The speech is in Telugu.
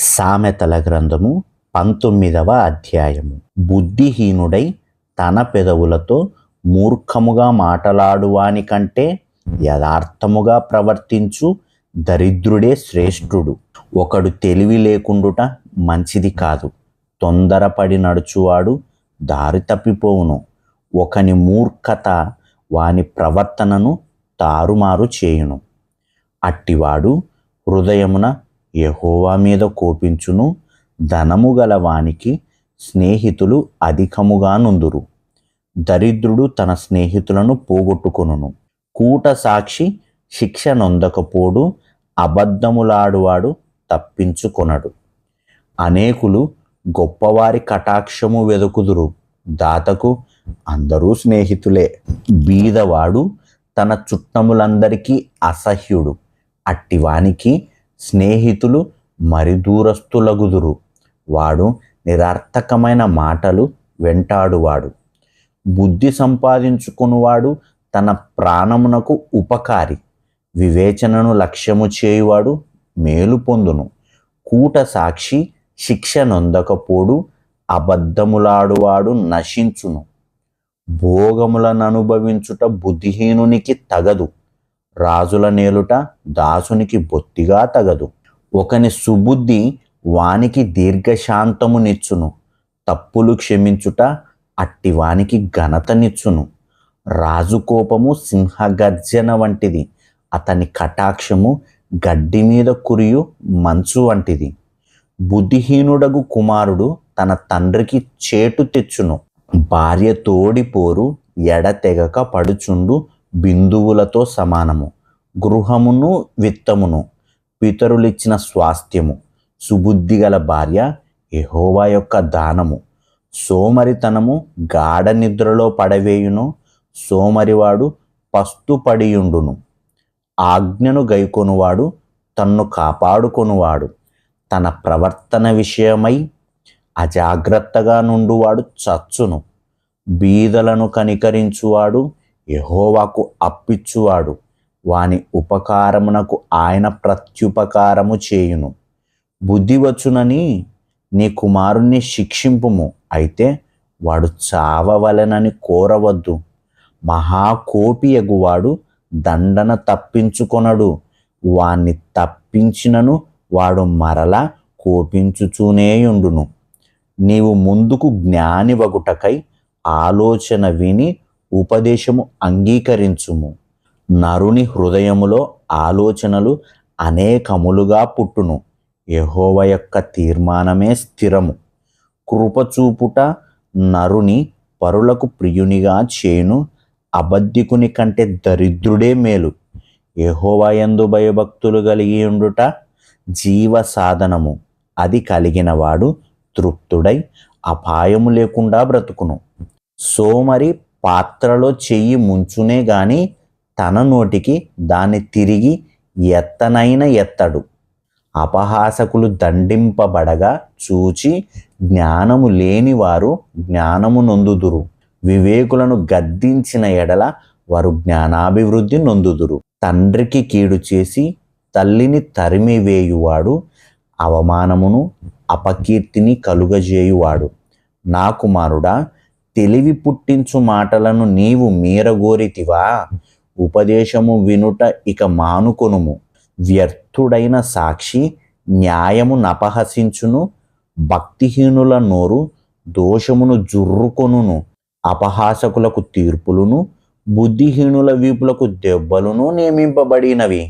సామెతల గ్రంథము పంతొమ్మిదవ అధ్యాయము. బుద్ధిహీనుడై తన పెదవులతో మూర్ఖముగా మాటలాడువాని కంటే యథార్థముగా ప్రవర్తించు దరిద్రుడే శ్రేష్ఠుడు. ఒకడు తెలివి లేకుండుట మంచిది కాదు. తొందరపడి నడుచువాడు దారి తప్పిపోవును. ఒకని మూర్ఖత వాని ప్రవర్తనను తారుమారు చేయును. అట్టివాడు హృదయమున యహోవా మీద కోపించును. ధనము గల వానికి స్నేహితులు అధికముగా నుందురు. దరిద్రుడు తన స్నేహితులను పోగొట్టుకొనును. కూట సాక్షి శిక్ష నొందకపోడు అబద్ధములాడువాడు తప్పించుకొనడు. అనేకులు గొప్పవారి కటాక్షము వెదుకుదురు. దాతకు అందరూ స్నేహితులే. బీదవాడు తన చుట్టములందరికీ అసహ్యుడు. అట్టివానికి స్నేహితులు మరి దూరస్తులగుదురు వాడు నిరర్థకమైన మాటలు వెంటాడువాడు. బుద్ధి సంపాదించుకునివాడు తన ప్రాణమునకు ఉపకారి. వివేచనను లక్ష్యము చేయువాడు మేలు పొందును. కూట సాక్షి శిక్ష నొందకపోడు అబద్ధములాడువాడు నశించును. భోగములను అనుభవించుట బుద్ధిహీనునికి తగదు. రాజుల నేలుట దాసునికి బొత్తిగా తగదు. ఒకని సుబుద్ధి వానికి దీర్ఘశాంతమునిచ్చును తప్పులు క్షమించుట అట్టి వానికి ఘనతనిచ్చును రాజు కోపము సింహగర్జన వంటిది. అతని కటాక్షము గడ్డి మీద కురియు మంచు వంటిది. బుద్ధిహీనుడగు కుమారుడు తన తండ్రికి చేటు తెచ్చును. భార్య తోడిపోరు ఎడతెగక పడుచుండు బిందువులతో సమానము గృహమును విత్తమును పితరులిచ్చిన స్వాస్థ్యము సుబుద్ధి గల భార్య యహోవా యొక్క దానము సోమరితనము గాఢ నిద్రలో పడవేయును సోమరివాడు పస్తుపడియుండును ఆజ్ఞను గైకొనువాడు తన్ను కాపాడుకొనువాడు. తన ప్రవర్తన విషయమై అజాగ్రత్తగా నుండువాడు చచ్చును. బీదలను కనికరించువాడు యహోవాకు అప్పిచ్చువాడు. వాని ఉపకారమునకు ఆయన ప్రత్యుపకారము చేయును. బుద్ధి వచ్చునని నీ కుమారుణ్ణి శిక్షింపుము. అయితే వాడు చావవలెనని కోరవద్దు. మహాకోపి ఎగువాడు దండన తప్పించుకొనడు. వాణ్ణి తప్పించినను వాడు మరలా కోపించుచూనేయుండును. నీవు ముందుకు జ్ఞానివగుటకై ఆలోచన విని ఉపదేశము అంగీకరించుము. నరుని హృదయములో ఆలోచనలు అనేకములుగా పుట్టును. యహోవ యొక్క తీర్మానమే స్థిరము. కృపచూపుట నరుని పరులకు ప్రియునిగా చేయును. అబద్ధికుని కంటే దరిద్రుడే మేలు. యహోవయందు భయభక్తులు కలిగి ఉండుట జీవ సాధనము అది కలిగినవాడు తృప్తుడై అపాయము లేకుండా బ్రతుకును. సోమరి పాత్రలో చెయ్యి ముంచునే గాని తన నోటికి దాన్ని తిరిగి ఎత్తనైన ఎత్తడు. అపహాసకులు దండింపబడగా చూచి జ్ఞానము లేనివారు జ్ఞానము నొందుదురు. వివేకులను గద్దించిన ఎడల వారు జ్ఞానాభివృద్ధి నొందుదురు. తండ్రికి కీడు చేసి తల్లిని తరిమివేయువాడు అవమానమును అపకీర్తిని కలుగజేయువాడు. నా కుమారుడా తెలివి పుట్టించు మాటలను నీవు మీరగోరితివా? ఉపదేశము వినుట ఇక మానుకొనుము. వ్యర్థుడైన సాక్షి న్యాయము నపహసించును భక్తిహీనుల నోరు దోషమును జుర్రుకొనును అపహాసకులకు తీర్పులను బుద్ధిహీనుల వీపులకు దెబ్బలను నియమింపబడినవి.